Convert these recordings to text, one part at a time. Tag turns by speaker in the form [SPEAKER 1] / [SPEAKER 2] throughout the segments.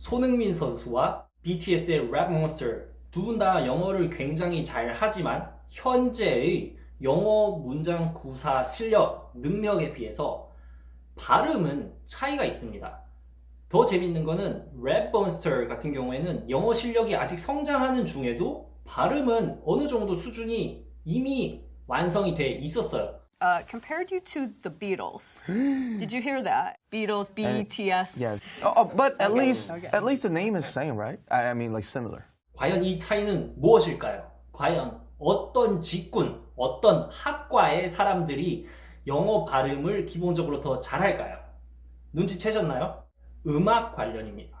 [SPEAKER 1] 손흥민 선수와 BTS의 랩 몬스터 두 분 다 영어를 굉장히 잘 하지만 현재의 영어 문장 구사 실력, 능력에 비해서 발음은 차이가 있습니다. 더 재밌는 거는 랩 몬스터 같은 경우에는 영어 실력이 아직 성장하는 중에도 발음은 어느 정도 수준이 이미 완성이 돼 있었어요.
[SPEAKER 2] Uh, compared you to the Beatles. Did you hear that? Beatles, BTS.
[SPEAKER 3] Yes. Oh, oh, but at
[SPEAKER 2] Okay,
[SPEAKER 3] least
[SPEAKER 2] okay.
[SPEAKER 3] at least the name is same, right? I, I mean, like similar.
[SPEAKER 1] 과연 이 차이는 무엇일까요? 과연 어떤 직군, 어떤 학과의 사람들이 영어 발음을 기본적으로 더 잘할까요? 눈치채셨나요? 음악 관련입니다.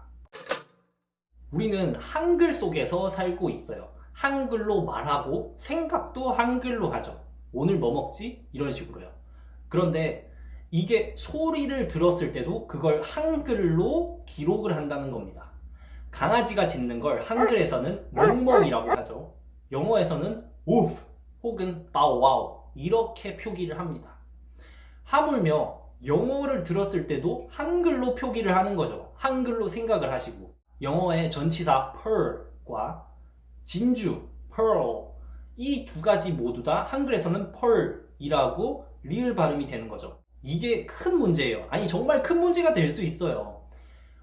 [SPEAKER 1] 우리는 한글 속에서 살고 있어요. 한글로 말하고 생각도 한글로 하죠. 오늘 뭐 먹지? 이런 식으로요. 그런데 이게 소리를 들었을 때도 그걸 한글로 기록을 한다는 겁니다. 강아지가 짖는 걸 한글에서는 멍멍이라고 하죠. 영어에서는 우프 혹은 바우와우 이렇게 표기를 합니다. 하물며 영어를 들었을 때도 한글로 표기를 하는 거죠. 한글로 생각을 하시고 영어의 전치사 pearl과 진주 pearl 이 두 가지 모두 다 한글에서는 pearl이라고 리을 발음이 되는 거죠. 이게 큰 문제예요. 아니 정말 큰 문제가 될 수 있어요.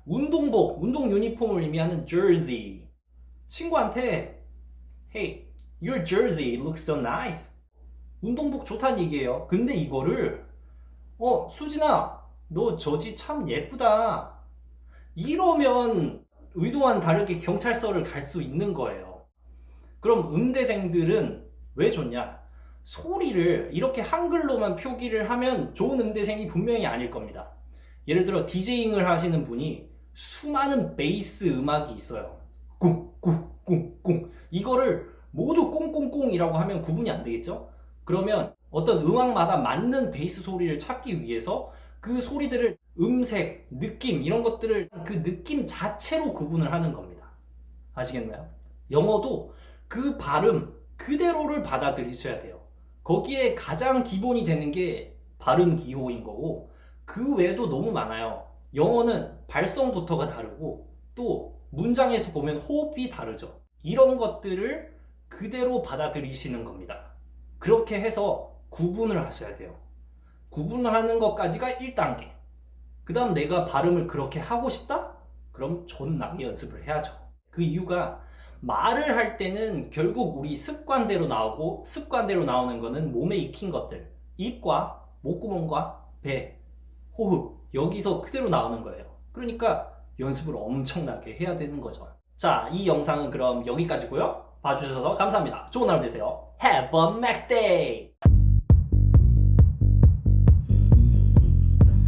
[SPEAKER 1] 운동복, 운동 유니폼을 의미하는 jersey. 친구한테 Hey, your jersey looks so nice. 운동복 좋다는 얘기예요. 근데 이거를 어, 수진아, 너 저지 참 예쁘다. 이러면 의도와는 다르게 경찰서를 갈 수 있는 거예요. 그럼 음대생들은 왜 좋냐? 소리를 이렇게 한글로만 표기를 하면 좋은 음대생이 분명히 아닐 겁니다. 예를 들어 디제잉을 하시는 분이 수많은 베이스 음악이 있어요. 꿍꿍꿍꿍 이거를 모두 꿍꿍꿍이라고 하면 구분이 안 되겠죠? 그러면 어떤 음악마다 맞는 베이스 소리를 찾기 위해서 그 소리들을 음색, 느낌 이런 것들을 그 느낌 자체로 구분을 하는 겁니다. 아시겠나요? 영어도 그 발음 그대로를 받아들이셔야 돼요. 거기에 가장 기본이 되는 게 발음 기호인 거고 그 외에도 너무 많아요. 영어는 발성부터가 다르고 또 문장에서 보면 호흡이 다르죠. 이런 것들을 그대로 받아들이시는 겁니다. 그렇게 해서 구분을 하셔야 돼요. 구분을 하는 것까지가 1단계. 그 다음 내가 발음을 그렇게 하고 싶다? 그럼 존나게 연습을 해야죠. 그 이유가 말을 할 때는 결국 우리 습관대로 나오고 습관대로 나오는 거는 몸에 익힌 것들. 입과 목구멍과 배, 호흡. 여기서 그대로 나오는 거예요. 그러니까 연습을 엄청나게 해야 되는 거죠. 자, 이 영상은 그럼 여기까지고요. 봐주셔서 감사합니다. 좋은 하루 되세요. Have a max day!